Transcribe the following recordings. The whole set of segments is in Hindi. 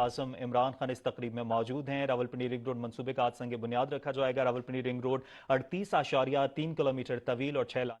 आजम इमरान खान इस तकरीब में मौजूद हैं रावलपिंडी रिंग रोड मनसूबे का आज संग बुनियाद रखा जाएगा रावलपिंडी रिंग रोड अड़तीस आशारिया तीन किलोमीटर तवील और छह लाख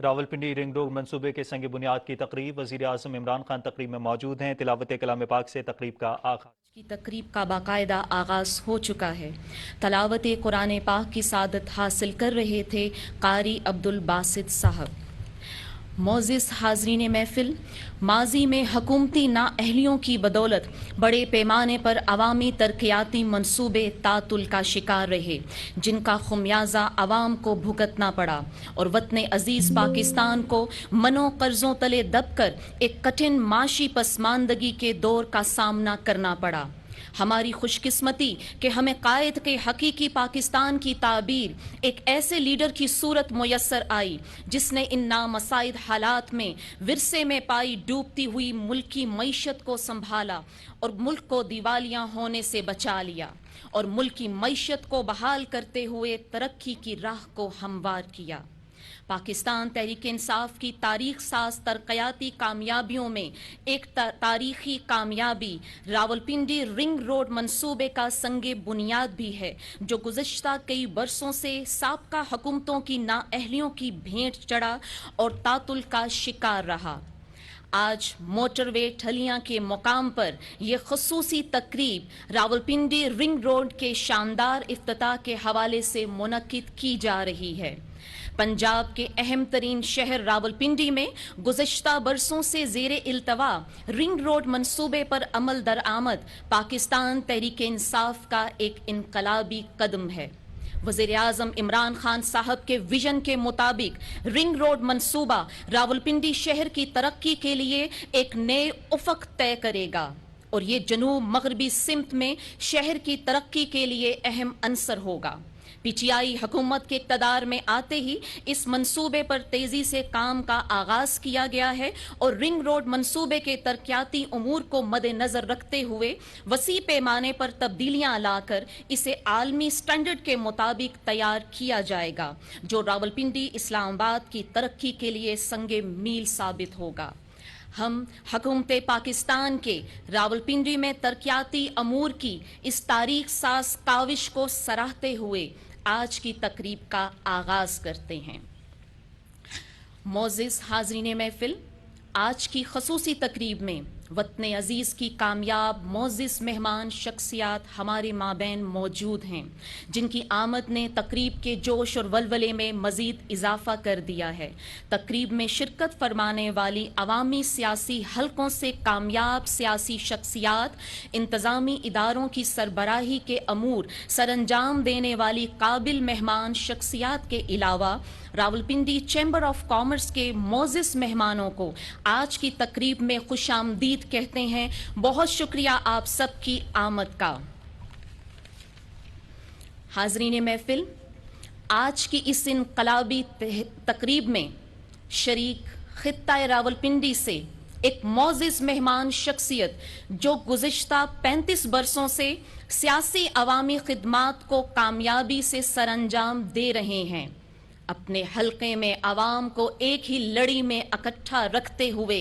रावलपिंडी रिंग रोड मनसूबे के संग बुनियाद की तकरीब। वजी अजम इमरान खान तकरीब में मौजूद हैं। तिलावत कलाम पाक से तकरीब का आगाज़। की तकरीब का बाकायदा आगाज़ हो चुका है। तलावत कुरान पाक की सादत हासिल कर रहे थे कारी अब्दुल बासित साहब। मोजिस हाजरीन महफिल, माजी में हकूमती नाअहलियों की बदौलत, बड़े पैमाने पर अवामी तरक्याती मनसूबे तातुल का शिकार रहे, जिनका खुमियाजा आवाम को भुगतना पड़ा, और वतन अज़ीज़ पाकिस्तान को मनो कर्जों तले दबकर एक कठिन माशी पसमानदगी के दौर का सामना करना पड़ा। हमारी खुशकिस्मती कि हमें कायद के हकीकी पाकिस्तान की ताबीर, एक ऐसे लीडर की सूरत मैसर आई, जिसने इन नामसाइद हालात में विरसे में पाई डूबती हुई मुल्की मीशत को संभाला और मुल्क को दिवालियाँ होने से बचा लिया और मुल्क की मीशत को बहाल करते हुए तरक्की की राह को हमवार किया। पाकिस्तान तहरीक इंसाफ की तारीख साज तरक्याती कामयाबियों में एक तारीखी कामयाबी। रावलपिंडी रिंग रोड मंसूबे का संगे बुनियाद भी है, जो गुजशत कई बरसों से सबका हुकूमतों की नाअहलियों की भेंट चढ़ा और तातुल का शिकार रहा। आज मोटरवे ठलियाँ के मुकाम पर यह खसूसी तकरीब रावलपिंडी रिंग रोड के शानदार इफ्तः के हवाले से मुनद की जा रही है। पंजाब के अहम तरीन शहर रावलपिंडी में गुजशत बरसों से जेर अल्तवा रिंग रोड मनसूबे पर अमल दरआमद पाकिस्तान तहरीक इंसाफ का एक इनकलाबी कदम है। वज़ीर अजम इमरान खान साहब के विजन के मुताबिक रिंग रोड मनसूबा रावलपिंडी शहर की तरक्की के लिए एक नए उफक तय करेगा और ये जनूब मगरबी सिमत में शहर की तरक्की के लिए अहम अंसर होगा। पीटीआई हुकूमत के इकतदार में आते ही इस मंसूबे पर तेज़ी से काम का आगाज़ किया गया है और रिंग रोड मंसूबे के तरक्याती उमूर को मद्देनजर रखते हुए वसी पैमाने पर तब्दीलियाँ लाकर इसे आलमी स्टैंडर्ड के मुताबिक तैयार किया जाएगा, जो रावलपिंडी इस्लामाबाद की तरक्की के लिए संगे मील साबित होगा। हम हकूमत पाकिस्तान के रावलपिंडी में तरक्याती अमूर की इस तारीख सास काविश को सराहते हुए आज की तकरीब का आगाज़ करते हैं। मोजिस हाजरीन महफिल, आज की खसूसी तकरीब में वतन अज़ीज़ की कामयाब, मोजिस मेहमान शख्सियात हमारे माबेन मौजूद हैं, जिनकी आमद ने तकरीब के जोश और वलवले में मज़ीद इजाफा कर दिया है। तकरीब में शिरकत फरमाने वाली अवामी सियासी हलकों से कामयाब सियासी शख्सियात, इंतज़ामी इदारों की सरबराही के अमूर, सरंजाम देने वाली काबिल मेहमान शख्सियात के अलावा, रावलपिंडी चैम्बर ऑफ़ कॉमर्स के मोजिस मेहमानों को आज की तकरीब में खुश आमदीद कहते हैं, बहुत शुक्रिया आप सबकी आमद का। हाजरीन महफिल, आज की इस इनकलाबी तकरीब में शरीक खत्ता रावलपिंडी से एक मोजिज मेहमान शख्सियत, जो गुज्श्ता 35 बरसों से सियासी अवामी खिदमात को कामयाबी से सरंजाम दे रहे हैं। अपने हलके में, आवाम को एक ही लड़ी में इकट्ठा रखते हुए,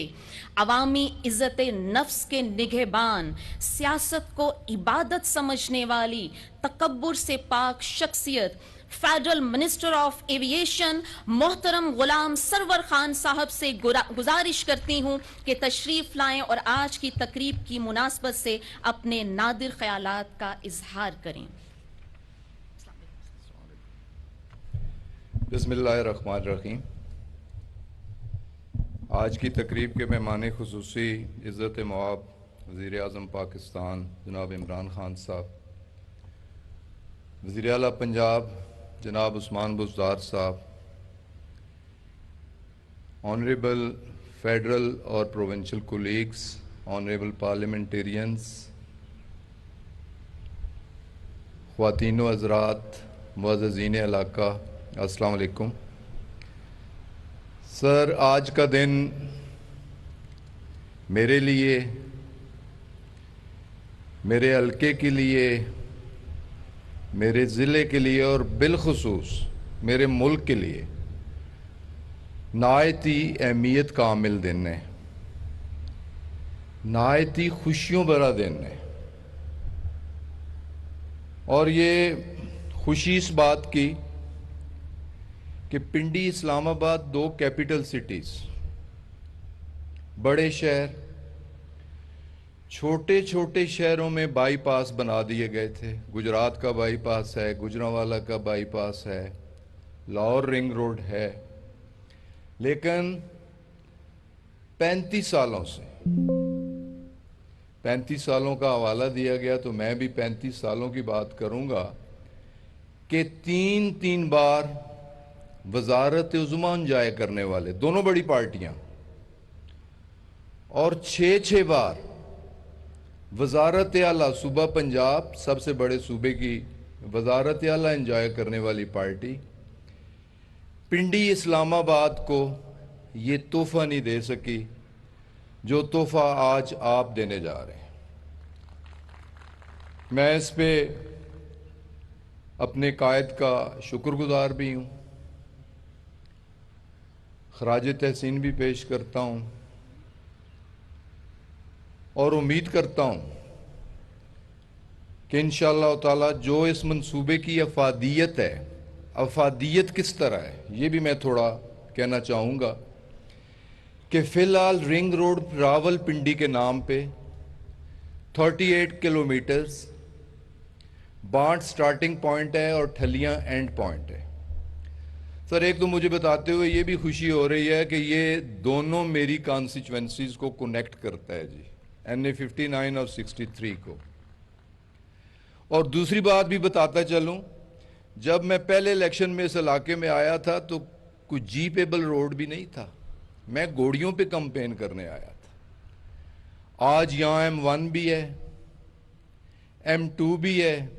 अवामी इज़्ज़त नफ्स के निगहबान सियासत को इबादत समझने वाली तकबर से पाक शख्सियत, फेडरल मिनिस्टर ऑफ़ एविएशन मोहतरम गुलाम सरवर खान साहब से गुजारिश करती हूँ कि तशरीफ़ लाएँ और आज की तकरीब की मुनासबत से अपने नादिर ख्याल का इजहार करें। बसमीम आज की तकरीब के मेहमान खसूसी इज़्ज़त मवाब वज़ी अजम पाकिस्तान, जनाब इमरान खान साहब। वज़ी अल पंजाब, जनाब उस्मान बुजदार साहब। ऑनरेबल फेडरल और प्रोविंशियल कोलीग्स, ऑनरेबल पार्लियामेंटेरियंस ख़वातीन हज़रात मुआजीन इलाका अस्सलाम वालेकुम। सर, आज का दिन मेरे लिए, मेरे हल्के के लिए, मेरे ज़िले के लिए और बिलखसूस मेरे मुल्क के लिए नायत अहमियत का आमिल दिन है। नायत खुशियों भरा दिन है। और ये खुशी इस बात की कि पिंडी इस्लामाबाद दो कैपिटल सिटीज़, बड़े शहर छोटे छोटे शहरों में बाईपास बना दिए गए थे। गुजरात का बाईपास है, गुजरावाला का बाईपास है, लाहौर रिंग रोड है। लेकिन 35 सालों से 35 सालों का हवाला दिया गया तो मैं भी 35 सालों की बात करूँगा कि तीन तीन बार वजारत उज़मान जाया करने वाले, दोनों बड़ी पार्टियाँ। और छः छः बार वजारत आला सूबा पंजाब, सबसे बड़े सूबे की वजारत आला इंजॉय करने वाली पार्टी, पिंडी इस्लामाबाद को ये तोहफा नहीं दे सकी, जो तोहफा आज आप देने जा रहे हैं। मैं इस पे अपने कायद का शुक्रगुजार भी हूँ। खराज तहसीन भी पेश करता हूँ और उम्मीद करता हूँ कि इन ताला जो इस मंसूबे की अफादियत है, अफादियत किस तरह है, ये भी मैं थोड़ा कहना चाहूँगा कि फ़िलहाल रिंग रोड रावल पिंडी के नाम पे 38 किलोमीटर्स बांट स्टार्टिंग पॉइंट है और ठलियाँ एंड पॉइंट है। सर, एक तो मुझे बताते हुए ये भी खुशी हो रही है कि ये दोनों मेरी कॉन्स्टिट्यूंसीज को कनेक्ट करता है जी। एन ए फिफ्टी नाइन और सिक्सटी थ्री को। और दूसरी बात भी बताता चलूँ, जब मैं पहले इलेक्शन में इस इलाके में आया था तो कुछ जीपेबल रोड भी नहीं था। मैं गोड़ियों पे कंपेन करने आया था। आज यहाँ एम वन भी है एम टू भी है,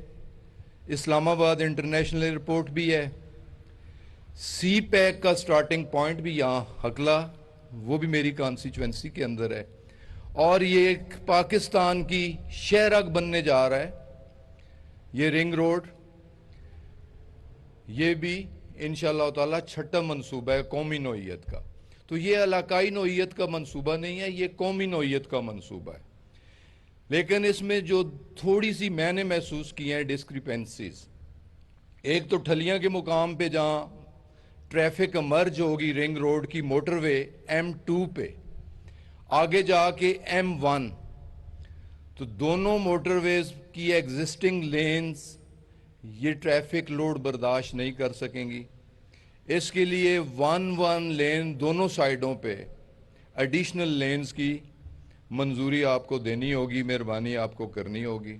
इस्लामाबाद इंटरनेशनल एयरपोर्ट भी है सी पैक का स्टार्टिंग पॉइंट भी यहाँ हकला वो भी मेरी कॉन्स्टिट्यूंसी के अंदर है। और ये पाकिस्तान की शहरक बनने जा रहा है। ये रिंग रोड ये भी इन ताला छठा मनसूबा है, कौमी नोयत का। तो ये इलाकाई नोयत का मनसूबा नहीं है, ये कौमी नोयत का मनसूबा है। लेकिन इसमें जो थोड़ी सी मैंने महसूस की हैं डिस्क्रिपेंसीज एक तो ठलियाँ के मुकाम पे जहाँ ट्रैफ़िक मर्ज होगी रिंग रोड की मोटरवे एम टू पे। आगे जाके वन तो दोनों मोटरवेज की एग्जिस्टिंग लेन्स ये ट्रैफ़िक लोड बर्दाश्त नहीं कर सकेंगी। इसके लिए वन वन लेन दोनों साइडों पे एडिशनल लेन्स की मंजूरी आपको देनी होगी, मेहरबानी आपको करनी होगी।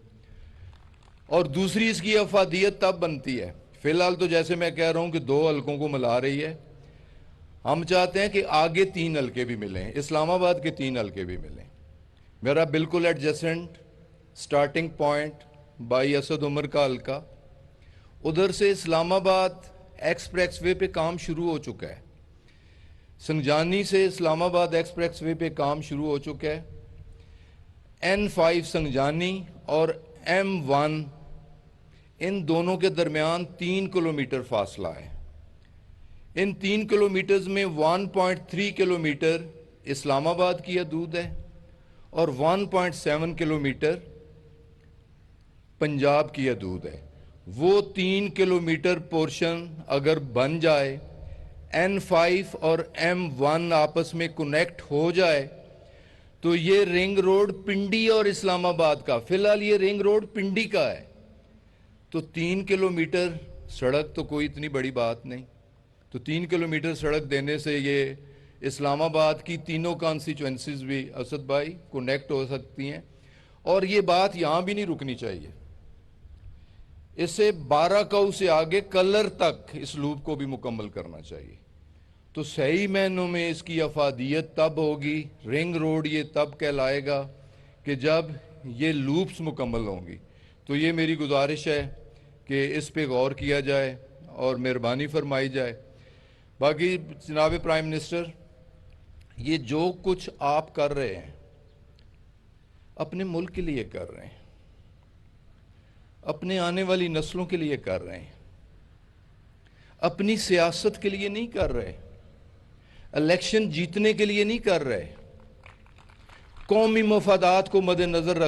और दूसरी इसकी अफादियत तब बनती है फ़िलहाल तो जैसे मैं कह रहा हूँ कि दो हलकों को मिला रही है। हम चाहते हैं कि आगे तीन हलके भी मिलें, इस्लामाबाद के तीन हलके भी मिलें। मेरा बिल्कुल एडजसेंट स्टार्टिंग पॉइंट बाई असद उमर का हल्का। उधर से इस्लामाबाद एक्सप्रेस वे पे काम शुरू हो चुका है। संजानी से इस्लामाबाद एक्सप्रेस वे पे काम शुरू हो चुका है। एन फाइव संजानी और एम वन इन दोनों के दरमियान तीन किलोमीटर फासला है। इन तीन किलोमीटर्स में 1.3 किलोमीटर इस्लामाबाद की हदूद है और 1.7 किलोमीटर पंजाब की हदूद है। वो तीन किलोमीटर पोर्शन अगर बन जाए एन फाइव और एम वन आपस में कनेक्ट हो जाए तो ये रिंग रोड पिंडी और इस्लामाबाद का। फ़िलहाल ये रिंग रोड पिंडी का है। तो तीन किलोमीटर सड़क तो कोई इतनी बड़ी बात नहीं। तो तीन किलोमीटर सड़क देने से ये इस्लामाबाद की तीनों कॉन्स्टिट्यूंसीज भी, असद भाई कनेक्ट हो सकती हैं। और ये बात यहाँ भी नहीं रुकनी चाहिए। इसे बारह कऊ से आगे कलर तक इस लूप को भी मुकम्मल करना चाहिए। तो सही मायनों में इसकी अफादियत तब होगी, रिंग रोड ये तब कहलाएगा कि जब ये लूप्स मुकम्मल होंगी। तो ये मेरी गुजारिश है कि इस पे गौर किया जाए और मेहरबानी फरमाई जाए। बाकी जनाब प्राइम मिनिस्टर, ये जो कुछ आप कर रहे हैं, अपने मुल्क के लिए कर रहे हैं, अपने आने वाली नस्लों के लिए कर रहे हैं, अपनी सियासत के लिए नहीं कर रहे, इलेक्शन जीतने के लिए नहीं कर रहे, कौमी मफादात को मद्देनजर रख